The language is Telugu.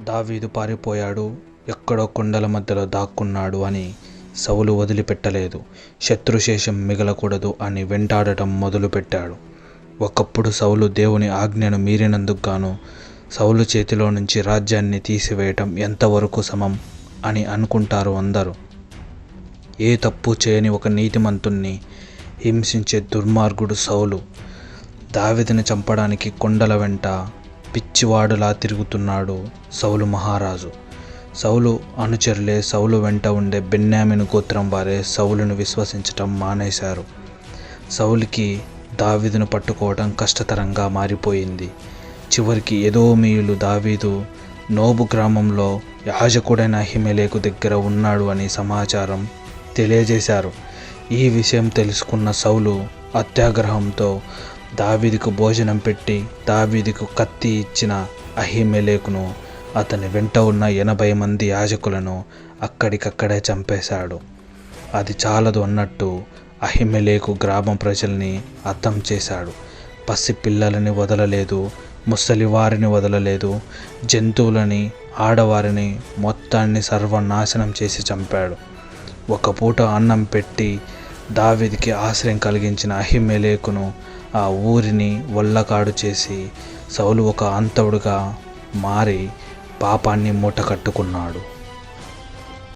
దావీదు పారిపోయాడు ఎక్కడో కొండల మధ్యలో దాక్కున్నాడు అని సవులు వదిలిపెట్టలేదు. శత్రుశేషం మిగలకూడదు అని వెంటాడటం మొదలుపెట్టాడు. ఒకప్పుడు సవులు దేవుని ఆజ్ఞను మీరినందుకు గాను సవులు చేతిలో నుంచి రాజ్యాన్ని తీసివేయటం ఎంతవరకు సమం అని అనుకుంటారు అందరూ. ఏ తప్పు చేయని ఒక నీతిమంతుణ్ణి హింసించే దుర్మార్గుడు సౌలు. దావిదిని చంపడానికి కొండల వెంట పిచ్చివాడులా తిరుగుతున్నాడు సౌలు మహారాజు. సౌలు అనుచరులే సౌలు వెంట ఉండే బెన్యామిను గోత్రం వారే సౌలును విశ్వసించటం మానేశారు. సౌలుకి దావీదును పట్టుకోవడం కష్టతరంగా మారిపోయింది. చివరికి ఎదోమీయులు దావీదు నోబు గ్రామంలో యాజకుడైన హిమలేకు దగ్గర ఉన్నాడు అని సమాచారం తెలియజేశారు. ఈ విషయం తెలుసుకున్న సౌలు అత్యాగ్రహంతో దావీదుకు భోజనం పెట్టి దావీదుకు కత్తి ఇచ్చిన అహిమెలేకును అతని వెంట ఉన్న ఎనభై మంది యాజకులను అక్కడికక్కడే చంపేశాడు. అది చాలదు అన్నట్టు అహిమెలేకు గ్రామ ప్రజల్ని అర్థం చేశాడు. పసి పిల్లలని వదలలేదు ముసలి వారిని వదలలేదు జంతువులని ఆడవారిని మొత్తాన్ని సర్వనాశనం చేసి చంపాడు. ఒక పూట అన్నం పెట్టి దావీదికి ఆశ్రయం కలిగించిన అహిమెలేకును ఆ ఊరిని ఒళ్ళకాడు చేసి సౌలు ఒక అంతవుడుగా మారి పాపాన్ని మూట కట్టుకున్నాడు